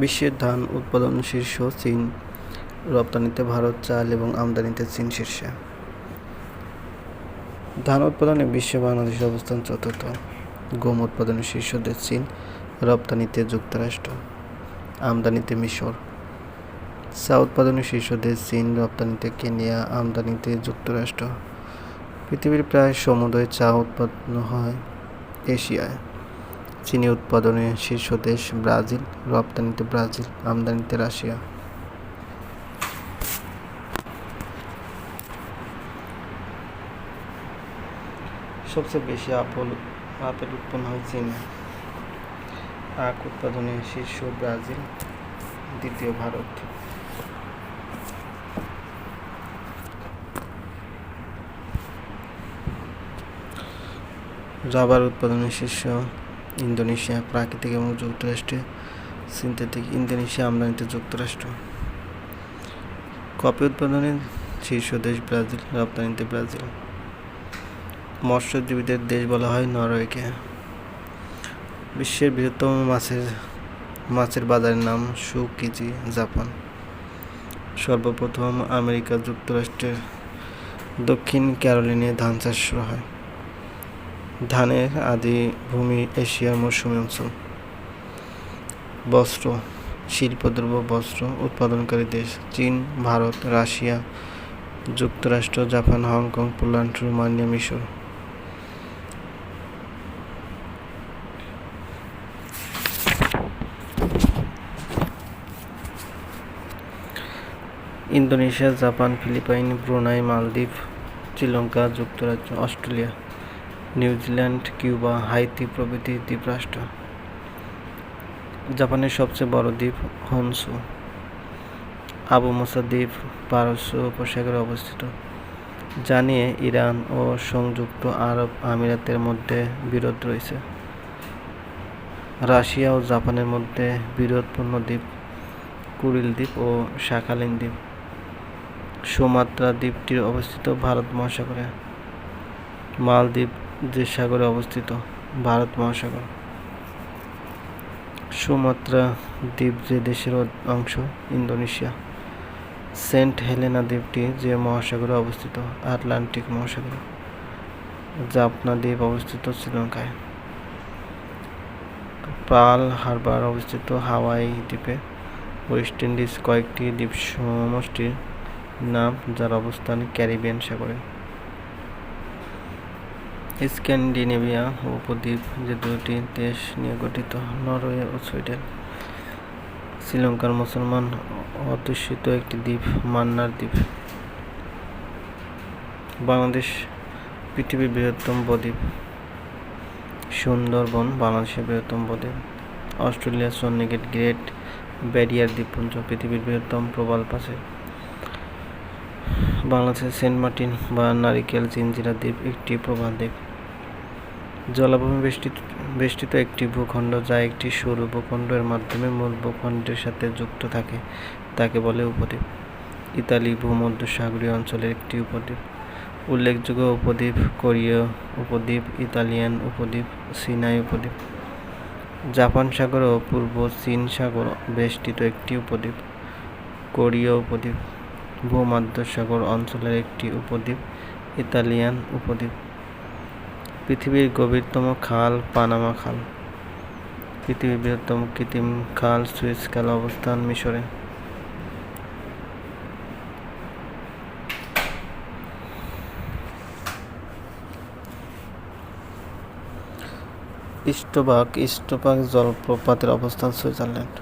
বিশ্বের ধান উৎপাদন শীর্ষ চীন, রপ্তানিতে ভারত চাল এবং আমদানিতে চীন শীর্ষে। ধান উৎপাদনে বিশ্বে বাংলাদেশের অবস্থান চতুর্থ। গম উৎপাদনে শীর্ষ দেশ চীন, রপ্তানিতে যুক্তরাষ্ট্র, আমদানিতে মিশর। চা উৎপাদনে শীর্ষ দেশ চীন, রপ্তানিতে কেনিয়া, আমদানিতে যুক্তরাষ্ট্র। পৃথিবীর প্রায় সমুদয় চা উৎপাদন হয় এশিয়ায়। চিনি উৎপাদনে শীর্ষ দেশ ব্রাজিল, রপ্তানিতে ব্রাজিল, আমদানিতে রাশিয়া। সবচেয়ে বেশি আপেল আপেল উৎপন্ন হয় চীনে। আখ উৎপাদনে শীর্ষ ব্রাজিল, দ্বিতীয় ভারত। রাবার উৎপাদনে শীর্ষ ইন্দোনেশিয়া, প্রাকৃতিক এবং যুক্তরাষ্ট্রে সিনথেটিক ইন্দোনেশিয়া, আমদানিতে যুক্তরাষ্ট্র। কফি উৎপাদনে শীর্ষ দেশ ব্রাজিল, রপ্তানিতে ব্রাজিল। মৎস্যজীবীদের দেশ বলা হয় নরওয়েকে। বিশ্বের বৃহত্তম মাছের মাছের বাজারের নাম সুকিজি, জাপান। সর্বপ্রথম আমেরিকা যুক্তরাষ্ট্রের দক্ষিণ ক্যারোলিনে ধান চাষ শুরু হয়। ধানের আদি ভূমি এশিয়ার মৌসুমী অঞ্চল। বস্ত্র শিল্পদ্রব্য বস্ত্র উৎপাদনকারী দেশ চীন, ভারত, রাশিয়া, যুক্তরাষ্ট্র, Japan, Hong Kong, Poland, Romania, মিশর। ইন্দোনেশিয়া, জাপান, ফিলিপাইন, ব্রুনাই, মালদ্বীপ, শ্রীলঙ্কা, যুক্তরাজ্য, অস্ট্রেলিয়া। নিউজিল্যান্ড, কিউবা, হাইতি প্রভৃতি দ্বীপরাষ্ট্র। জাপানের সবচেয়ে বড় দ্বীপ হনসু। আবু মুসা দ্বীপ পারস্য উপসাগরে অবস্থিত, যা নিয়ে ইরান ও সংযুক্ত আরব আমিরাতের মধ্যে বিরোধ রয়েছে। রাশিয়া ও জাপানের মধ্যে বিরোধপূর্ণ দ্বীপ কুরিল দ্বীপ ও শাখালিন দ্বীপ। সুমাত্রা দ্বীপটি অবস্থিত ভারত মহাসাগরে। মালদ্বীপ যে সাগরে অবস্থিত, ভারত মহাসাগর। সুমাত্রা দ্বীপ যে দেশের অংশ, ইন্দোনেশিয়া। সেন্ট হেলেনা দ্বীপটি যে মহাসাগরে অবস্থিত, আটলান্টিক মহাসাগর জাপনা দ্বীপ অবস্থিত শ্রীলঙ্কায়। পাল হারবার অবস্থিত হাওয়াই দ্বীপে ওয়েস্ট ইন্ডিজ কয়েকটি দ্বীপ সমষ্টির নাম, যার অবস্থান ক্যারিবিয়ান সাগরে। স্ক্যান্ডিনেভিয়া উপদ্বীপ যে দুটি দেশ নিয়ে গঠিত, নরওয়ে ও সুইডেন। শ্রীলঙ্কার মুসলমান অধ্যুষিত একটি দ্বীপ, মান্নার দ্বীপ। বাংলাদেশ পৃথিবীর বৃহত্তম বদ্বীপ। সুন্দরবন বাংলাদেশের বৃহত্তম বদ্বীপ। অস্ট্রেলিয়া সন্নিকেট গ্রেট ব্যারিয়ার দ্বীপপুঞ্জ পৃথিবীর বৃহত্তম প্রবাল পাশে। বাংলাদেশের সেন্ট মার্টিন বা নারিকেল জিঞ্জিরা দ্বীপ একটি প্রবাল দ্বীপ। জলাভূমি বেষ্টিত বেষ্টিত একটি ভূখণ্ড যা একটি সরু ভূখণ্ডের মাধ্যমে মূল ভূখণ্ডের সাথে যুক্ত থাকে, তাকে বলে উপদ্বীপ। ইতালি ভূমধ্যসাগরীয় অঞ্চলের একটি উপদ্বীপ। উল্লেখযোগ্য উপদ্বীপ কোরীয় উপদ্বীপ, ইতালিয়ান উপদ্বীপ, সিনাই উপদ্বীপ। জাপান সাগর ও পূর্ব চীন সাগর বেষ্টিত একটি উপদ্বীপ। কোরীয় উপদ্বীপ ভূমধ্যসাগর অঞ্চলের একটি উপদ্বীপ, ইতালিয়ান উপদ্বীপ। পৃথিবীর গভীরতম খাল পানামা খাল। পৃথিবীর বৃহত্তম কৃত্রিম খাল সুইস খাল অবস্থান মিশরে। ইস্টোবাক ইস্টোবাক জলপ্রপাতের অবস্থান সুইজারল্যান্ড।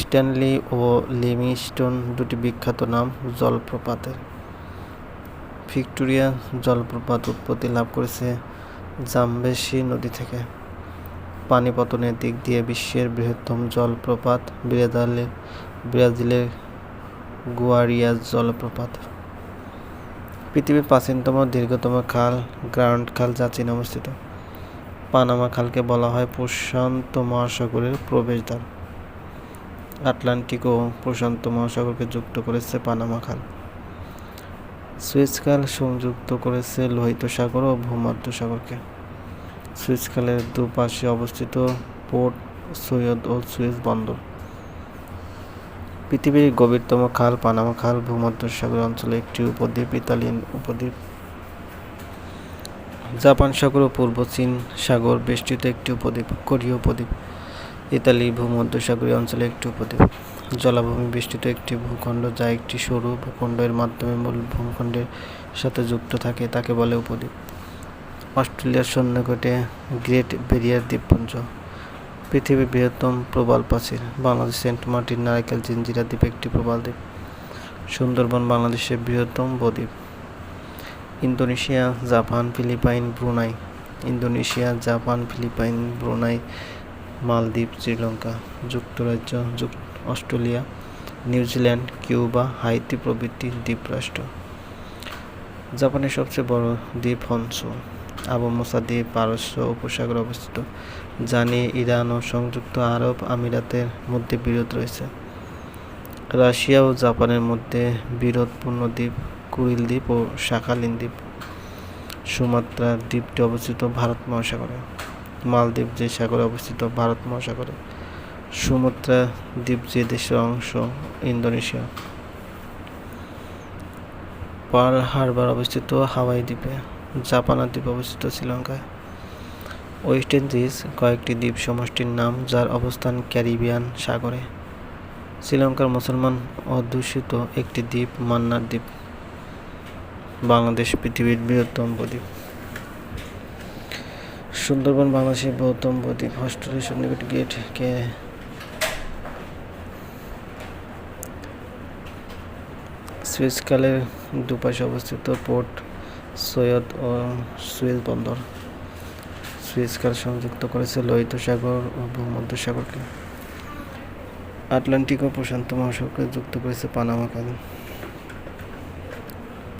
স্ট্যানলি ও লিমিস্টোন দুটি বিখ্যাত নাম জলপ্রপাতের। ভিক্টোরিয়া জলপ্রপাত উৎপত্তি লাভ করেছে জামবেশি নদী থেকে। পানি পতনের দিক দিয়ে বিশ্বের বৃহত্তম জলপ্রপাত ব্রাজিলের ব্রাজিলের গুয়ারিয়াস জলপ্রপাত। পৃথিবীর প্রাচীনতম দীর্ঘতম খাল গ্রাউন্ড খাল যা চীন অবস্থিত। পানামা খালকে বলা হয় প্রশান্ত মহাসাগরের প্রবেশদ্বার। আটলান্টিক ও প্রশান্ত মহাসাগরকে যুক্ত করেছে পানামা খাল। সুয়েজ খাল সংযুক্ত করেছে লোহিত সাগর ও ভূমধ্য সাগরকে। সুয়েজ খালের দুপাশে অবস্থিত পোর্ট সৈয়দ ও সুয়েজ বন্দর পৃথিবীর গভীরতম খাল পানামা খাল ভূমধ্যসাগর অঞ্চলে একটি উপদ্বীপ, ইতালিয়ান উপদ্বীপ। জাপান সাগর ও পূর্ব চীন সাগর বেষ্টিত একটি উপদ্বীপ, কোরীয় উপদ্বীপ। ইতালি ভূমধ্যসাগরীয় অঞ্চলে একটি উপদ্বীপ। জলাভূমি বেষ্টিত একটি ভূখণ্ড যা একটি সরু ভূখণ্ডের মাধ্যমে মূল ভূখণ্ডের সাথে যুক্ত থাকে, তাকে বলে উপদ্বীপ। অস্ট্রেলিয়ার সন্নিকটে গ্রেট ব্যারিয়ার দ্বীপপুঞ্জ। পৃথিবীর বৃহত্তম প্রবাল প্রাচীর, বাংলাদেশ সেন্ট মার্টিন নারিকেল জিঞ্জিরা দ্বীপ একটি প্রবাল দ্বীপ। সুন্দরবন বাংলাদেশের বৃহত্তম বদ্বীপ। Indonesia, Japan, Philippines, Brunei. Indonesia, Japan, Philippines, Brunei, Maldives, Sri Lanka. যুক্তরাজ্য যুক Australia, New Zealand, Cuba, Haiti প্রভৃতি দ্বীপরাষ্ট্র। জাপানের সবচেয়ে বড় দ্বীপ হনসু। আবু মুসা দ্বীপ পারস্য উপসাগরে অবস্থিত, যা নিয়ে ইরান ও সংযুক্ত আরব আমিরাতের মধ্যে বিরোধ রয়েছে। রাশিয়া ও জাপানের মধ্যে বিরোধপূর্ণ দ্বীপ কুরিল দ্বীপ ও শাখালিন দ্বীপ। সুমাত্রা দ্বীপটি অবস্থিত ভারত মহাসাগরে। মালদ্বীপ যে সাগরে অবস্থিত, ভারত মহাসাগরে। সুমাত্রা দ্বীপ যে দেশের অংশ, ইন্দোনেশিয়া। পার্ল হারবার অবস্থিত হাওয়াই দ্বীপে। জাপানা দ্বীপ অবস্থিত শ্রীলঙ্কায়। ওয়েস্ট ইন্ডিজ কয়েকটি দ্বীপ সমষ্টির নাম, যার অবস্থান ক্যারিবিয়ান সাগরে। শ্রীলঙ্কার মুসলমান অধ্যুষিত একটি দ্বীপ মান্নার দ্বীপ। বাংলাদেশ পৃথিবীর বৃহত্তম দ্বীপ সুন্দরবন বাংলাদেশের বৃহত্তম দ্বীপ অস্ট্রেলিয়ার সন্নিকট গেট কে সুইসকালের দুপাশে অবস্থিত পোর্ট সৈয়দ ও সুয়েজ বন্দর। সুয়েজকাল সংযুক্ত করেছে লোহিত সাগর ও ভূমধ্যসাগরকে আটলান্টিক ও প্রশান্ত মহাসাগরকে যুক্ত করেছে পানামা খাল।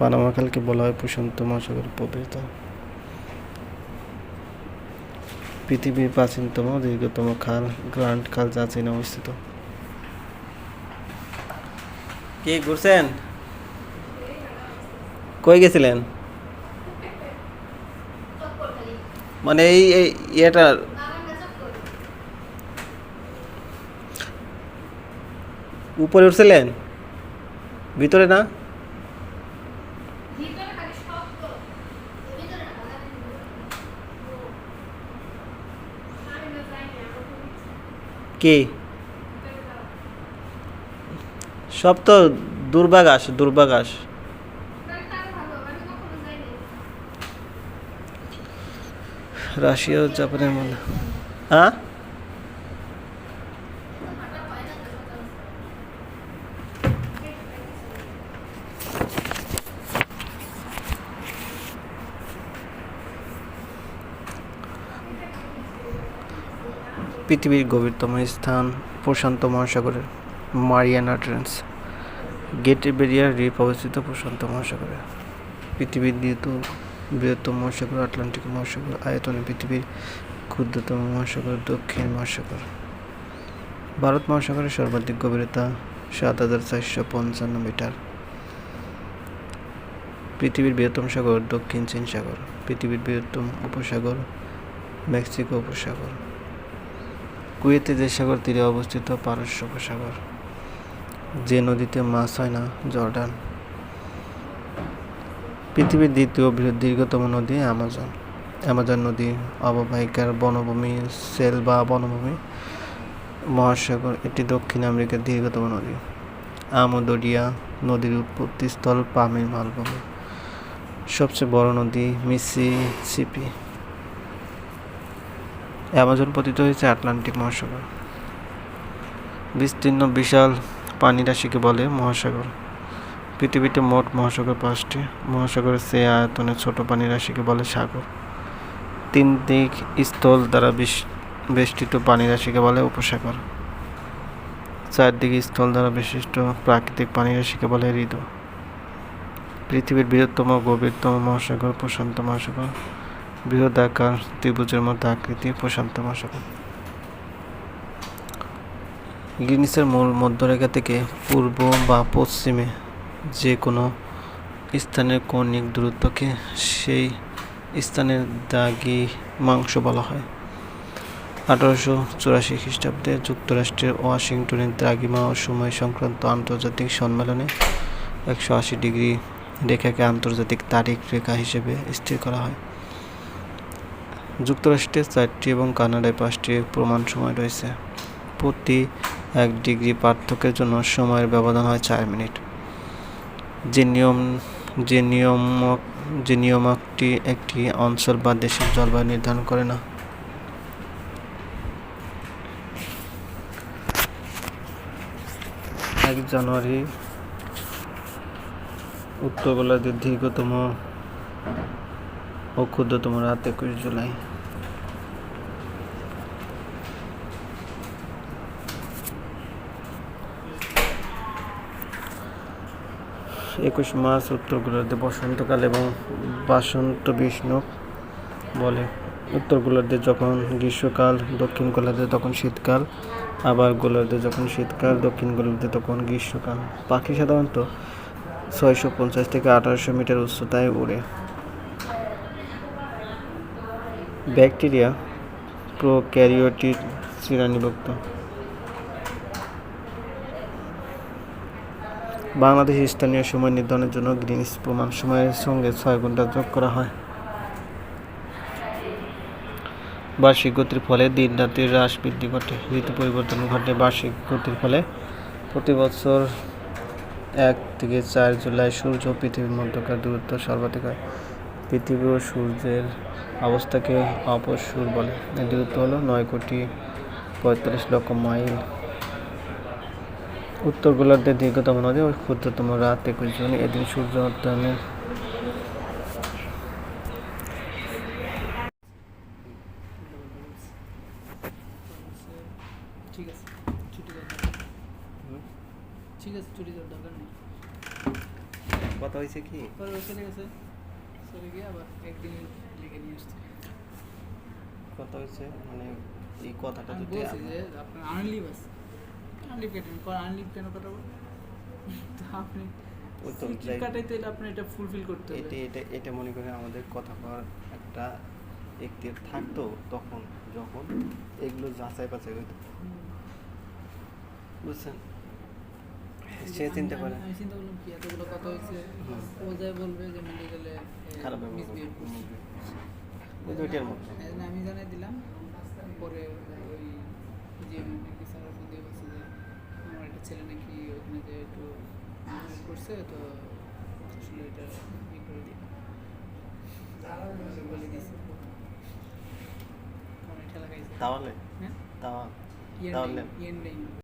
পানামা খালকে বলা হয় প্রশান্ত মহাসাগরের প্রবেশদ্বার পৃথিবীর প্রাচীনতম দীর্ঘতম খাল গ্রান্ড খাল যা চীনে অবস্থিত। কি ঘুরছেন? কই গেছিলেন? মানে এই এই ইয়েটা উপরে উঠছিলেন? ভিতরে না? কে? সব তো দুর্বাঘাস দুর্বাঘাস রাশিয়া ও জাপানের মধ্যে। হ্যাঁ? পৃথিবীর গভীরতম স্থান প্রশান্ত মহাসাগরের Mariana Trench. Great Barrier Reef অবস্থিত প্রশান্ত মহাসাগরে। পৃথিবীর দ্বিতীয় বৃহত্তম মহাসাগর, আটলান্টিক মহাসাগর, আয়তনে পৃথিবীর ক্ষুদ্রতম মহাসাগর, দক্ষিণ মহাসাগর। ভারত মহাসাগরের সর্বাধিক গভীরতা সাত হাজার চারশো পঞ্চান্ন মিটার। পৃথিবীর বৃহত্তম সাগর, দক্ষিণ চীন সাগর। পৃথিবীর বৃহত্তম উপসাগর, মেক্সিকো উপসাগর। কুয়েতে যে সাগর তীরে অবস্থিত, পারস্য উপসাগর। যে নদীতে মাছ হয় না, জর্ডান। পৃথিবীর দ্বিতীয় বৃহৎ দীর্ঘতম নদী অ্যামাজন অ্যামাজন নদী অববাহিকার বনভূমি সেল বা বনভূমি মহাসাগর, এটি দক্ষিণ আমেরিকার দীর্ঘতম নদী। আমদরিয়া নদীর উৎপত্তিস্থল পামির মালভূমি। সবচেয়ে বড় নদী মিসিসিপি। অ্যামাজন পতিত হয়েছে আটলান্টিক মহাসাগর। বিস্তীর্ণ বিশাল পানিরাশিকে বলে মহাসাগর। পৃথিবীতে মোট মহাসাগর পাঁচটি। মহাসাগরের সে আয়তনে ছোট পানিরাশিকে বলে সাগর। তিন দিক স্থল দ্বারা বেষ্টিত পানিরাশিকে বলে উপসাগর। চারদিকে স্থল দ্বারা বিশিষ্ট প্রাকৃতিক পানিরাশিকে বলে হৃদ পৃথিবীর বৃহত্তম গভীরতম মহাসাগর প্রশান্ত মহাসাগর। বৃহদাকার ত্রিভুজের মধ্যে আকৃতি প্রশান্ত মহাসাগর। গ্রিনিসের মূল মধ্যরেখা থেকে পূর্ব বা পশ্চিমে যে কোনো স্থানের কৌণিক দূরত্বকে সেই স্থানের দাগি মাংস বলা হয়। আঠারোশো চুরাশি খ্রিস্টাব্দে যুক্তরাষ্ট্রের ওয়াশিংটনে দ্রাঘিমা ও সময় সংক্রান্ত আন্তর্জাতিক সম্মেলনে একশো আশি ডিগ্রি রেখাকে আন্তর্জাতিক তারিখ রেখা হিসেবে স্থির করা হয়। যুক্তরাষ্ট্রে চারটি এবং কানাডায় পাঁচটি প্রমাণ সময় রয়েছে। প্রতি এক ডিগ্রি পার্থক্যের জন্য সময়ের ব্যবধান হয় চার মিনিট। যে নিয়ম যে নিয়মক যে নিয়ামকটি একটি অঞ্চল বা দেশের জলবায়ু নির্ধারণ করে না। এক জানুয়ারি, উত্তর গোলার্ধের দীর্ঘতম ও ক্ষুদ্রতম রাত একুশ জুলাই। একুশ মার্চ উত্তর গোলার্ধে বসন্তকাল এবং বাসন্ত বিষ্ণু বলে। উত্তর গোলার্ধে যখন গ্রীষ্মকাল, দক্ষিণ গোলার্ধে তখন শীতকাল, আবার গোলার্ধে যখন শীতকাল, দক্ষিণ গোলার্ধে তখন গ্রীষ্মকাল। পাখি সাধারণত ছয়শো পঞ্চাশ থেকে আঠারোশো মিটার উচ্চতায় উড়ে। ব্যাকটেরিয়া প্রোক্যারিওটিক শ্রেণীভুক্ত। বাংলাদেশ স্থানীয় সময় নির্ধারণের জন্য গ্রিনিচ প্রমাণ সময়ের সঙ্গে ছয় ঘণ্টা যোগ করা হয়। বার্ষিক গতির ফলে দিন রাতের হ্রাস বৃদ্ধি ঘটে। ঋতু পরিবর্তন ঘটে বার্ষিক গতির ফলে। প্রতি বছর এক থেকে চার জুলাই সূর্য পৃথিবীর মধ্যকার দূরত্ব সর্বাধিক হয়। পৃথিবী ও সূর্যের অবস্থাকে অপসূর বলে। দূরত্ব হলো নয় কোটি পঁয়তাল্লিশ লক্ষ মাইল। উত্তর গোলার্ধের দীর্ঘতম নদী ও ক্ষুদ্রতম রাত একুশ জুন এদিন সূর্য অধ্যয়নের ঠিক আছে ছুটি ঠিক আছে ছুটি দেওয়ার দরকার নেই। কথা হয়েছে কি? পরে চলে গেছে চলে গিয়ে আবার একদিন লিখে নিয়ে আসছে। কথা হয়েছে মানে এই কথাটা আমি যদি আপনার আনলিভ আছে কেন কাটাবো তো আপনি কাটাইতে হলে আপনি এটা ফুলফিল করতে এটা হবে। এটা এটা মনে করে আমাদের কথা একটা এখতিয়ার থাকতো তখন যখন এগুলো যাচাই বাছাই হইতো। বুঝছেন? সে আমি- চিন্তা করে। আমি- চিন্তা করলাম কি এতগুলো কথা হয়েছে। ও যাই বলবে যে মেডিকেলে খারাপ মিসবিহেভ করছে। ওই জন্য আমি জানাই দিলাম। পরে ওই যে ফোন দিয়ে বলছে যে আমার একটা ছেলে নাকি ওখানে যে একটু করছে তো আসলে এটা ই করে দিই বলে দিয়েছে তাহলে তাহলে